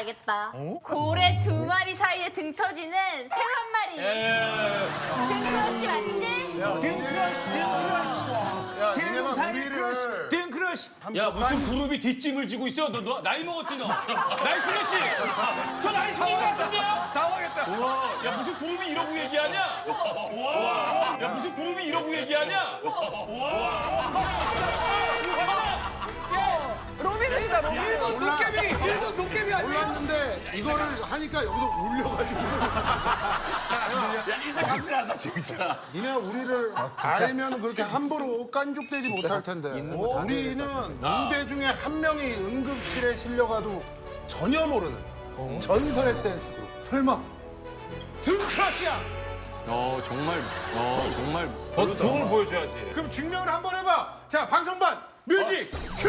알겠다. 고래 두 마리 사이에 등 터지는 새 한 마리. 등크러쉬 맞지? 야, 니네가 우리를 딩크러쉬. 야 무슨 그룹이 뒷짐을 지고 있어? 너, 너 나이 먹었지 너? 나이 속였지? 저 나이 속인 것 같은데요? 당황했다. 우와, 야 무슨 그룹이 이러고 얘기하냐? 우와, 야 무슨 그룹이 이러고 얘기하냐? 로빈이시다, 로빈. 일본 도깨비. 일본 몰랐는데 이거를 하니까 여기서 울려가지고. 야 인생 감질한다 진짜. 니네 우리를 알면 그렇게 함부로 깐죽대지 못할 텐데. 우리는 무대 중에 한 명이 응급실에 실려가도 전혀 모르는 전설의 댄스 그룹. 설마. 등크러시야! 어 정말 어 정말 더 좋은 걸 보여줘야지. 그럼 증명을 한번 해봐. 자 방송반 뮤직 큐